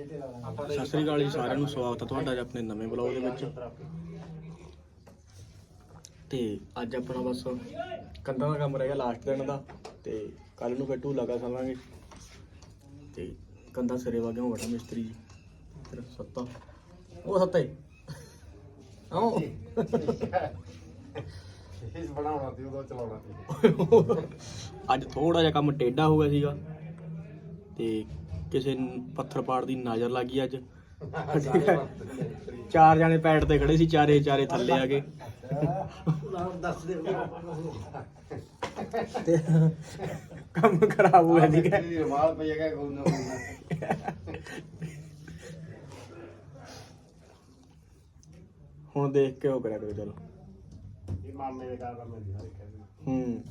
ਸਤਿ ਸ੍ਰੀ ਅਕਾਲ ਜੀ ਸਾਰਿਆਂ ਨੂੰ ਸਵਾਗਤ ਹੈ ਤੁਹਾਡਾ ਜੀ ਆਪਣੇ ਨਵੇਂ ਬਲੌਗ ਦੇ ਵਿੱਚ। ਤੇ ਅੱਜ ਆਪਣਾ ਬਸ ਕੰਧਾਂ ਦਾ ਕੰਮ ਰਹਿ ਗਿਆ ਲਾਸਟ ਦਿਨ ਦਾ ਤੇ ਕੱਲ ਨੂੰ ਫਿਰ ਢੂਲਾ ਕਾ ਸਾਵਾਂਗੇ ਤੇ ਕੰਧਾਂ ਸਿਰੇ ਵਾਗੇ ਹੋਣਾ ਮਿਸਤਰੀ ਜੀ ਫਿਰ ਸੱਤਾ। ਉਹ ਸੱਤਾ ਹੀ। ਆਓ। ਇਸ ਬਣਾਉਣਾ ਸੀ ਉਦੋਂ ਚਲਾਉਣਾ ਸੀ। ਅੱਜ ਥੋੜਾ ਜਿਹਾ ਕੰਮ ਟੇਢਾ ਹੋ ਗਿਆ ਸੀਗਾ। ਤੇ ਕਿਸੇ ਨੂੰ ਪੱਥਰ ਪਾੜ ਦੀ ਨਜ਼ਰ ਲੱਗ ਗਈ ਅੱਜ। ਚਾਰ ਜਾਣੇ ਪੈਡ ਤੇ ਖੜੇ ਸੀ ਚਾਰੇ ਚਾਰੇ ਥੱਲੇ ਆ ਗਏ ਦੱਸ ਦੇ ਤੇ ਕੰਮ ਖਰਾਬ ਹੋ। ਗਿਆ ਸੀਗਾ ਰਮਾਲ ਪਈ ਹੈਗਾ ਕੋਈ ਨਾ ਹੁਣ ਦੇਖ ਕੇ ਉਹ ਕਰਿਆ ਕਰੋ ਚਲੋ। ਇਹ ਮਾਮੇ ਦੇ ਘਰ ਦਾ ਮੈਂ ਕਹਿੰਦੇ ਹੂੰ।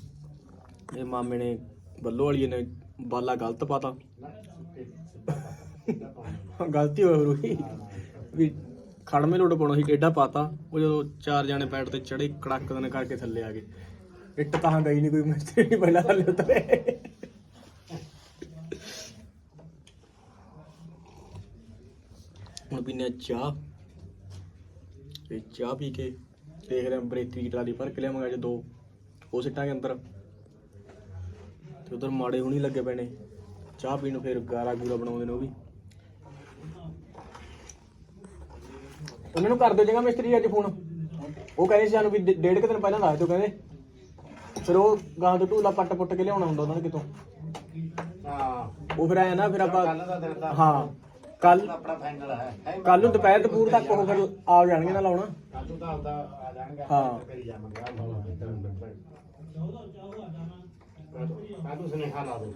ਇਹ ਮਾਮੇ ਨੇ ਬੱਲੋ ਵਾਲੀ ਨੇ ਬਾਲਾ ਗਲਤ ਪਾਤਾ। ਗਲਤੀ ਹੋਈ ਰੂਹੀ। ਵੀ ਖੜਮੇ ਲੋਟ ਪਾਉਣਾ ਸੀ ਟੇਡਾ ਪਾਤਾ। ਉਹ ਜਦੋਂ ਚਾਰ ਜਾਣੇ ਪੈਡ ਤੇ ਚੜੇ ਕੜਕ ਦਨ ਕਰਕੇ ਥੱਲੇ ਆ ਗਏ। ਇੱਟ ਤਾਂ ਗਈ ਨਹੀਂ ਕੋਈ ਮਿਸਤਰੀ ਨਹੀਂ ਪਹਿਲਾਂ ਥੱਲੇ ਉਤਰੇ। ਹੁਣ ਪੀਨੇ ਚਾਹ। ਤੇ ਚਾਹ ਪੀ ਕੇ ਦੇਖ ਰਹੇ ਹਾਂ ਬਰੇਤੀ ਦੀ ਟਰਾਲੀ ਭਰ ਕੇ ਲਿਆਵਾਂਗੇ ਅੱਜ ਦੋ। ਉਹ ਸਿੱਟਾਂਗੇ ਅੰਦਰ। ਤੇ ਉਧਰ ਮਾੜੇ ਹੁਣੀ ਲੱਗੇ ਪਏ ਨੇ। ਚਾਹ ਪੀਣ ਨੂੰ ਫਿਰ ਗਾਰਾ ਗੂਰਾ ਬਣਾਉਂਦੇ ਨੇ ਉਹ ਵੀ। ਉਹਨਾਂ ਨੂੰ ਕਰ ਦਿਓ ਚੰਗਾ ਮਿਸਤਰੀ ਅੱਜ ਫੋਨ। ਉਹ ਕਹਿੰਦੇ ਸੀ ਸਾਨੂੰ ਵੀ ਡੇ- ਡੇਢ ਕੁ ਦਿਨ ਪਹਿਲਾਂ ਦੱਸ ਦਿਓ ਕਹਿੰਦੇ। ਫਿਰ ਉਹ ਗਾਂ ਤੋਂ ਢੂਲਾ ਪੱਟ ਪੁੱਟ ਕੇ ਲਿਆਉਣਾ ਹੁੰਦਾ ਉਹਨਾਂ ਨੇ ਕਿਤੋਂ। ਹਾਂ ਉਹ ਫਿਰ ਆਇਆ ਨਾ ਫਿਰ ਆਪਾਂ ਕੱਲ ਦਾ ਦਿਨ ਤਾਂ ਹਾਂ ਕੱਲ ਆਪਣਾ ਫਾਈਨਲ ਹੈ। ਹੈ ਕੱਲ ਨੂੰ ਦੁਪਹਿਰ ਤੱਕ ਤੱਕ ਉਹ ਫਿਰ ਆ ਜਾਣਗੇ ਨਾ ਲਾਉਣਾ। ਕੱਲ ਨੂੰ ਤਾਂ ਆਪਦਾ ਆ ਜਾਣਗੇ ਹਾਂ। ਕਰੀ ਜਾਵਾਂਗੇ। ਆ ਨੂੰ ਸੁਨੇਹਾ ਲਾ ਦੋ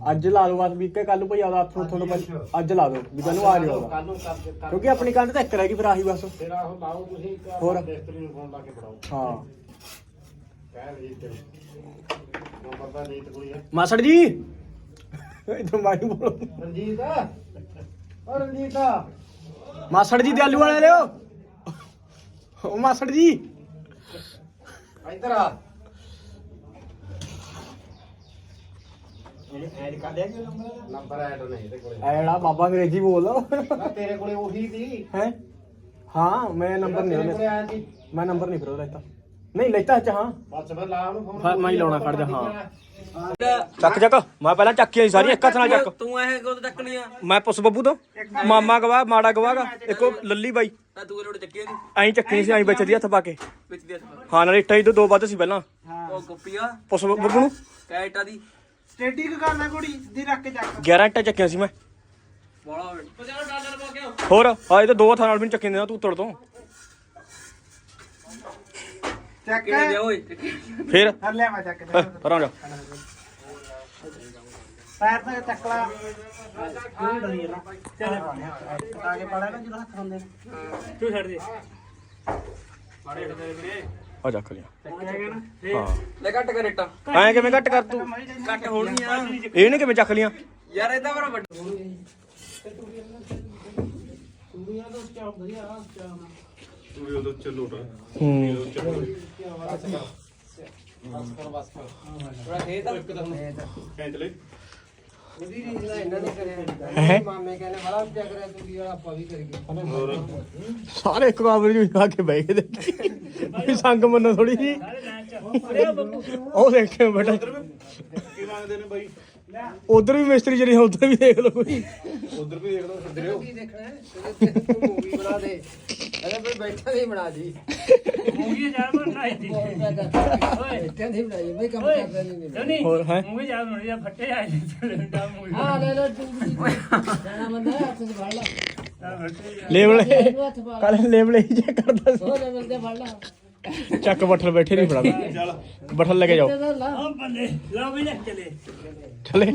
ਅੱਜ ਲਾ ਲਓ ਬਸ ਵੀ ਕਿ ਕੱਲ ਨੂੰ ਭਾਈ ਆਦਾ ਹੱਥੋਂ ਤੋਂ ਪਹਿਲਾਂ ਅੱਜ ਲਾ ਦਿਓ ਵੀ ਕੱਲ ਨੂੰ ਆ ਜਾਊਗਾ। ਕੱਲ ਨੂੰ ਕਰ ਕਿਉਂਕਿ ਆਪਣੀ ਕੰਧ ਤਾਂ ਇੱਕ ਰਹਿ ਗਈ ਫਿਰ ਆਹੀ ਬਸ। ਫਿਰ ਆਹੋ ਲਾਓ ਤੁਸੀਂ ਇੱਕ ਹੋਰ? ਮਿਸਤਰੀ ਨੂੰ ਫੋਨ ਲਾ ਕੇ ਫੜਾਓ। ਹਾਂ। ਕਹਿ ਰਹੀ ਤੇ। ਨੰਬਰ ਦਾ ਨੀਤ ਕੋਈ ਹੈ ਮਾਸੜ ਜੀ! ਇਧਰ ਮਾਈ ਬੋਲੋ। ਰਣਜੀਤ? ਓ ਰਣਜੀਤ। ਮਾਸੜ ਜੀ ਦੇ ਆਲੂ ਵਾਲੇ ਲਿਓ ਉਹ ਮਾਸੜ ਜੀ! ਇੱਧਰ ਆ। ਨੰਬਰ ਐਡ ਨਹੀਂ ਇਹਦੇ ਕੋਲੇ। ਐੜਾ ਬਾਬਾ ਅੰਗਰੇਜ਼ੀ ਬੋਲਦਾ ਨਾ ਤੇਰੇ ਕੋਲੇ ਉਹੀ ਸੀ। ਹੈ? ਹਾਂ ਮੈਂ ਨੰਬਰ ਨਹੀਂ ਤੇਰੇ ਕੋਲੇ ਉਹਦਾ ਆਇਆ ਸੀ। ਮੈਂ ਨੰਬਰ ਨਹੀਂ ਫਿਰ ਲੈਤਾ। ਨਹੀਂ ਲੈਤਾ ਅੱਛਾ ਹਾਂ। ਬਸ ਫਿਰ ਲਾ ਉਹਨੂੰ ਫੋਨ ਹਾਂ, ਮੈਂ ਹੀ ਲਾਉਣਾ, ਖੜ ਜਾ, ਹਾਂ। ਚੱਕ ਚੱਕ। ਮੈਂ ਪਹਿਲਾਂ ਚੱਕੀਆਂ ਸੀ ਸਾਰੀਆਂ ਇੱਕ ਹੱਥ ਨਾਲ ਚੱਕ। ਤੂੰ ਇਹ ਕਦੋਂ ਚੱਕਣੀਆਂ ਮੈਂ ਪੁੱਛ ਬੱਬੂ ਤੋਂ। ਮਾਮਾ ਗਵਾ ਮਾੜਾ ਗਵਾਗਾ ਇੱਕੋ ਲੱਲੀ ਬਾਈ। ਤਾਂ ਤੂੰ ਲੋੜ ਚੱਕੀ ਦੀ ਐਂ ਚੱਕਣੀ ਸੀ ਐਂ ਵਿੱਚ ਦੀ ਹੱਥ ਪਾ ਕੇ। ਵਿੱਚ ਦੀ ਹਾਂ ਨਾਲ ਇੱਟਾਂ ਹੀ ਤੋਂ ਦੋ ਵੱਧ ਸੀ ਪਹਿਲਾਂ। ਉਹ ਗੁੱਪੀਆ ਪੁੱਛ ਬੱਬੂ ਨੂੰ। ਕੈਟਾ ਦੀ। ਸਟੇਡੀ ਕੀ ਕਰਨਾ ਕੁੜੀ ਸਿੱਧੀ ਰੱਖ ਕੇ ਚੱਕ। 11 ਇੱਟਾਂ ਚੱਕੀਆਂ ਸੀ ਮੈਂ। ਬੋਲਾ 50 ਡਾਲਰ ਪਾ ਕੇ ਹੋਰ ਆ ਇਹ ਤਾਂ ਦੋ ਹੱਥਾਂ ਨਾਲ ਵੀ ਨੀ ਚੱਕੀਆਂ ਦੇਣਾ ਤੂੰ ਉੱਤਰ ਤੋਂ। ਚੱਕ। ਫਿਰ? ਹਰ ਲਿਆ ਮੈਂ ਚੱਕ ਹੈਂ, ਪਰਾਂ ਜਾ। ਪੈਰ ਤੇ ਚੱਕ ਲਾ। ਫੀਡ ਹੋਈ ਨਾ ਚੱਲ। ਆ ਕੇ ਪੜਾ ਨਾ ਜਦੋਂ ਹੱਥ ਹੁੰਦੇ ਨੇ ਤੂੰ ਛੱਡ ਦੇ। ਆ ਚੱਕ ਲਿਆ। ਹਾਂ। ਲੈ ਕੱਟ ਕਰ ਰੇਟਾ ਐਂ ਕਿਵੇਂ ਘੱਟ ਕਰ ਤੂੰ? ਕੱਟ ਹੋਣਗੀਆਂ। ਇਹ ਨੇ ਕਿਵੇਂ ਚੱਕ ਲੀਆਂ? ਯਾਰ ਇਹਦਾ ਬੜਾ ਵੱਡਾ। ਹੂੰ? ਉਹਦੀ ਰੀਸ ਦਾ ਇਹਨਾਂ ਨੇ ਕਰਿਆ ਹੈ ਮਾਮੇ ਕਹਿੰਦੇ ਬੜਾ ਉੱਚਾ ਕਰਿਆ ਤੂੜੀ ਵਾਲਾ ਆਪਾਂ ਵੀ ਕਰੀਏ। ਸਾਰੇ ਇੱਕ ਕਾਬਰ ਜੀ ਆ ਕੇ ਗਏ ਦੇਖੀ ਵੀ ਸੰਗ ਮੰਨੋ ਥੋੜੀ ਜੀ ਉਹ ਦੇਖੇ ਬੇਟਾ। ਉਧਰ ਵੀ। ਮਿਸਤਰੀ ਜਿਹੜੀ ਉਧਰ ਵੀ ਦੇਖ ਲਓ ਕੋਈ। ਕੀ ਦੇਖਣਾ ਹੈ? ਤੂੰ ਮੂਵੀ ਬਣਾ ਦੇ। ਇਹਨੇ ਕੋਈ ਬੈਠਾ ਨਹੀਂ ਬਣਾ ਜੀ। ਮੂੰਗੀ ਜਾ ਬਣਾਈ ਦੀ ਓਏ। ਬੈਠਾ ਨਹੀਂ ਬਣਾਈ ਬਈ ਕੰਮ ਕਰਦਾ ਨਹੀਂ ਹੋਰ ਹੈ? ਮੂੰਗੀ ਜਾ ਬਣਾਈ ਜਾਂ ਫੱਟੇ ਆ ਜਾਂ ਮੂੰਗੀ। ਹਾਂ ਲੈ ਲੋ ਤੂੰ ਵੀ ਜਾਣਾ ਬੰਦਾ ਹੈ, ਹੱਥ 'ਚ ਫੜ ਲਾ। ਲੇਬਲ ਇਹਨੂੰ ਹੱਥ ਪਾ ਲਾ। ਕੱਲ ਲੇਬਲ ਹੀ ਚੈੱਕ ਕਰਦਾ ਉਹ ਲੈਵਲ ਤੇ ਫੜ ਲਾ। ਸੀ ਚੱਕ ਬੱਠਲ ਬੈਠੇ ਨਹੀਂ ਫੜਾ ਬੱਠਲ ਲੈ ਕੇ ਜਾਓ। ਉਹ ਬੰਦੇ ਲਓ ਵੀ ਲੈ ਚਲੇ। ਚਲੇ।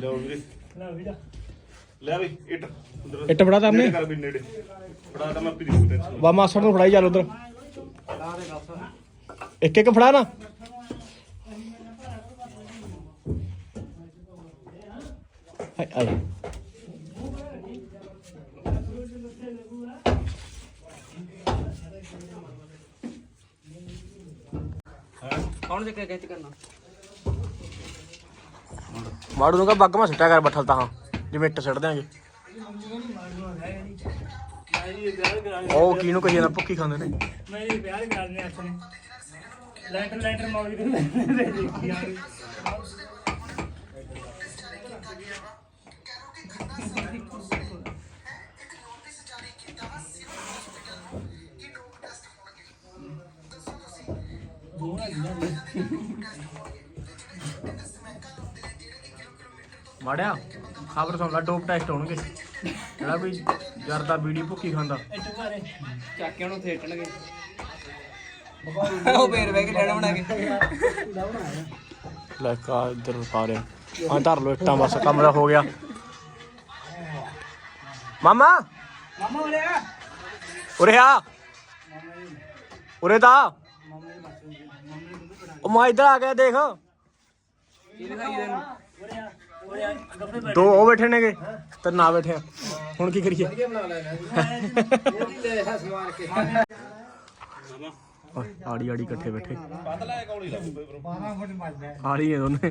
ਲਓ ਵੀ। ਲੈ ਲੈ ਬਈ ਇੱਟ। ਉਧਰ ਇੱਟ ਫੜਾ ਤਾਂ ਆਪਨੇ ਕਰ ਵੀ ਨੇੜੇ। ਫੜਾ ਤਾਂ ਮੈਂ ਪੀ ਦੀ ਵਾ ਮਾਸੜ ਨੂੰ ਫੜਾਈ ਚੱਲ ਉਧਰ। ਇੱਕ ਇੱਕ ਫੜਾ ਨਾ। ਹਾਏ ਆਏ ਕੌਣ ਕਰਨਾ? ਮਾੜੂ ਨੂੰ ਕਹ ਬੱਗ ਮਾ ਸਿੱਟਿਆ ਕਰ ਬੱਠਲ ਤਾਂ ਜਿਵੇਂ ਇੱਟ ਸਿੱਟ ਦਿਆਂਗੇ। ਮੇਰੀ ਵਿਆਹ ਕਰਾ ਉਹ ਕਿਹਨੂੰ ਕਹੀ ਜਾਂਦਾ ਭੁੱਕੀ ਖਾਂਦੇ ਨੇ। ਵਿਆਹ ਕਰਨੇ ਆਪਣੇ। ਲੈਂਟਰ ਲੈਂਟਰ ਮੌਜ ਦੇ ਲੈਂਟਰ ਦੇ ਦੇਖੀ ਆ। ਮਾੜਿਆ ਖਬਰ ਸੁਣ ਲੈ ਡੋਪ ਟੈਸਟ ਹੋਣਗੇ। ਜਿਹੜਾ ਕੋਈ ਜਰਦਾ ਬੀੜੀ ਭੁੱਕੀ ਖਾਂਦਾ। ਇੱਟੂ ਘਰੇ ਚੱਕ ਕੇ ਉਹਨੂੰ ਥੇਟਣਗੇ। ਉਹ ਫੇਰ ਬਹਿ ਕੇ ਬਣਾ ਕੇ। ਲੈ ਕਾ ਇੱਧਰ ਸਾਰੇ ਹਾਂ ਧਰ ਲੋ ਇੱਟਾਂ ਬਸ ਕੰਮ ਦਾ ਹੋ ਗਿਆ। ਮਾਮਾ! ਮਾਮਾ ਉਰੇ ਆ। ਉਰੇ ਆ। ਉਰੇ ਦਾ ਉਹ ਮੈਂ ਇੱਧਰ ਆ ਗਿਆ ਦੇਖ। ਇਹ ਦਿਖਾਈ ਦੇਣ ਓਏ ਆ ਦੋ ਉਹ ਬੈਠੇ ਨੇਗੇ ਤੇ ਨਾ ਬੈਠੇ ਆ। ਹੁਣ ਕੀ ਕਰੀਏ? ਓਏ, ਆੜੀ ਆੜੀ ਇਕੱਠੇ ਬੈਠੇ। ਆੜੀ ਹੈ ਦੋਨੇ।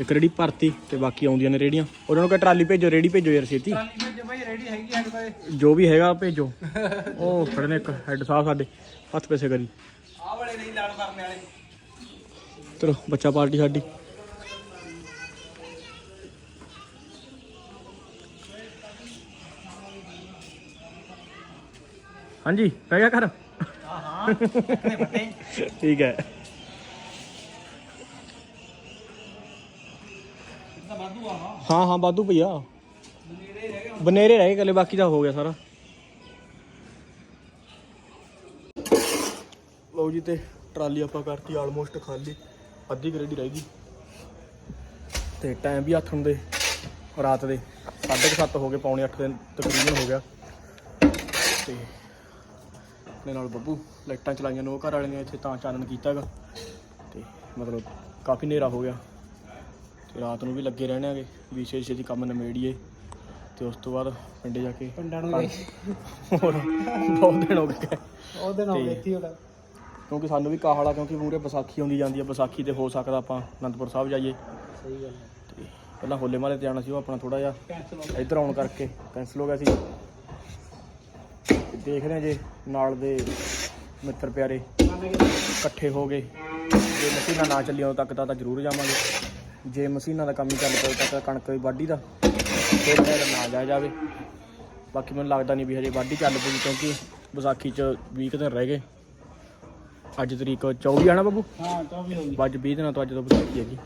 ਇੱਕ ਰੇੜੀ ਭਰਤੀ ਤੇ ਬਾਕੀ ਆਉਂਦੀਆਂ ਨੇ ਰੇੜੀਆਂ ਉਹਨਾਂ ਨੂੰ ਕਹ ਟਰਾਲੀ ਭੇਜੋ ਰੇੜੀ ਭੇਜੋ ਯਾਰ ਛੇਤੀ। ਜੋ ਵੀ ਹੈਗਾ ਭੇਜੋ। ਉਹ ਖੜੇ ਨੇ ਇੱਕ ਹੈੱਡ ਸਾਹਿਬ ਸਾਡੇ ਹੱਥ ਪੈਸੇ ਕਰੀ। ਆਹ ਵਾਲੇ ਨਹੀਂ ਲੜ ਮਰਨੇ ਵਾਲੇ। ਚਲੋ ਬੱਚਾ ਪਾਰਟੀ ਸਾਡੀ। ਹਾਂਜੀ ਪੈ ਗਿਆ ਘਰ? ਠੀਕ ਹੈ। ਹਾਂ ਹਾਂ ਬਾਦੂ ਭਈਆ। ਬਨੇਰੇ ਰਹਿ ਗਏ ਕੱਲੇ ਬਾਕੀ ਤਾਂ ਹੋ ਗਿਆ ਸਾਰਾ। ਲਓ ਜੀ ਤੇ ਟਰਾਲੀ ਆਪਾਂ ਕਰਤੀ ਆਲਮੋਸਟ ਖਾਲੀ। ਅੱਧੀ ਗਰੇਡੀ ਰਹਿ ਗਈ। ਤੇ ਟਾਈਮ ਵੀ ਹੱਥ ਦੇ ਰਾਤ ਦੇ। 7:30 ਹੋ ਗਏ, ਪੌਣੇ 8 ਦੇ ਤਕਰੀਬਨ ਹੋ ਗਿਆ। ਤੇ ਆਪਣੇ ਨਾਲ ਬੱਬੂ, ਲਾਈਟਾਂ ਚਲਾਈਆਂ ਨੇ, ਉਹ ਘਰ ਵਾਲੇ ਨੇ ਇੱਥੇ ਤਾਂ ਚਾਨਣ ਕੀਤਾਗਾ। ਤੇ ਮਤਲਬ ਕਾਫੀ ਹਨੇਰਾ ਹੋ ਗਿਆ। ਤੇ ਰਾਤ ਨੂੰ ਵੀ ਲੱਗੇ ਰਹਿਣੇ ਆਗੇ ਵੀ ਛੇ ਛੇਤੀ ਕੰਮ ਨਿਮੇੜੀਏ ਤੇ ਉਸ ਤੋਂ ਬਾਅਦ ਪਿੰਡੇ ਜਾ ਕੇ ਪਿੰਡਾਂ ਨੂੰ ਹੋਰ ਬਹੁਤ ਦਿਨ ਹੋ ਗਏ। ਉਹ ਦਿਨ ਹੋ ਤੇ- ਗਏ ਇੱਥੇ ਹੋੜਾ ਕਿਉਂਕਿ ਸਾਨੂੰ ਵੀ ਕਾਹਲਾ ਕਿਉਂਕਿ ਮੂਰੇ ਵਿਸਾਖੀ ਆਉਂਦੀ ਜਾਂਦੀ ਹੈ ਵਿਸਾਖੀ ਤੇ ਹੋ ਸਕਦਾ ਆਪਾਂ ਅਨੰਦਪੁਰ ਸਾਹਿਬ ਜਾਈਏ। ਸਹੀ ਗੱਲ ਪਹਿਲਾਂ ਹੋਲੇ ਮਾਲੇ ਤੇ ਜਾਣਾ ਸੀ ਉਹ ਆਪਣਾ ਥੋੜਾ ਜਿਹਾ ਇੱਧਰ ਆਉਣ ਕਰਕੇ ਕੈਂਸਲ ਹੋ ਗਿਆ ਸੀ। ਤੇ ਦੇਖਦੇ ਹਾਂ ਜੇ ਨਾਲ ਦੇ ਮਿੱਤਰ ਪਿਆਰੇ ਇਕੱਠੇ ਹੋ ਗਏ। ਜੇ ਮਸ਼ੀਨਾਂ ਨਾ ਚੱਲੀਆਂ ਉਦੋਂ ਤੱਕ ਤਾਂ ਜ਼ਰੂਰ ਜਾਵਾਂਗੇ। ਜੇ ਮਸ਼ੀਨਾਂ ਦਾ ਕੰਮ ਹੀ ਚੱਲ ਪਿਆ ਤੱਕ ਕਣਕ ਦੀ ਵਾਢੀ ਦਾ ਫਿਰ ਤਾਂ ਨਾ ਜਾਇਆ ਜਾਵੇ। ਬਾਕੀ ਮੈਨੂੰ ਲੱਗਦਾ ਨਹੀਂ ਵੀ ਹਜੇ ਵਾਢੀ ਚੱਲ ਪਈ ਕਿਉਂਕਿ ਵਿਸਾਖੀ 'ਚ 20 ਕੁ ਦਿਨ ਰਹਿ ਗਏ। ਅੱਜ ਤਰੀਕ 24 ਆ ਨਾ ਬੱਬੂ? ਹਾਂ ਤਾਂ ਵੀ ਹੋ ਗਈ। ਅੱਜ 20 ਦਿਨਾਂ ਤੋਂ ਅੱਜ ਤੋਂ ਵਿਸਾਖੀ ਹੈਗੀ।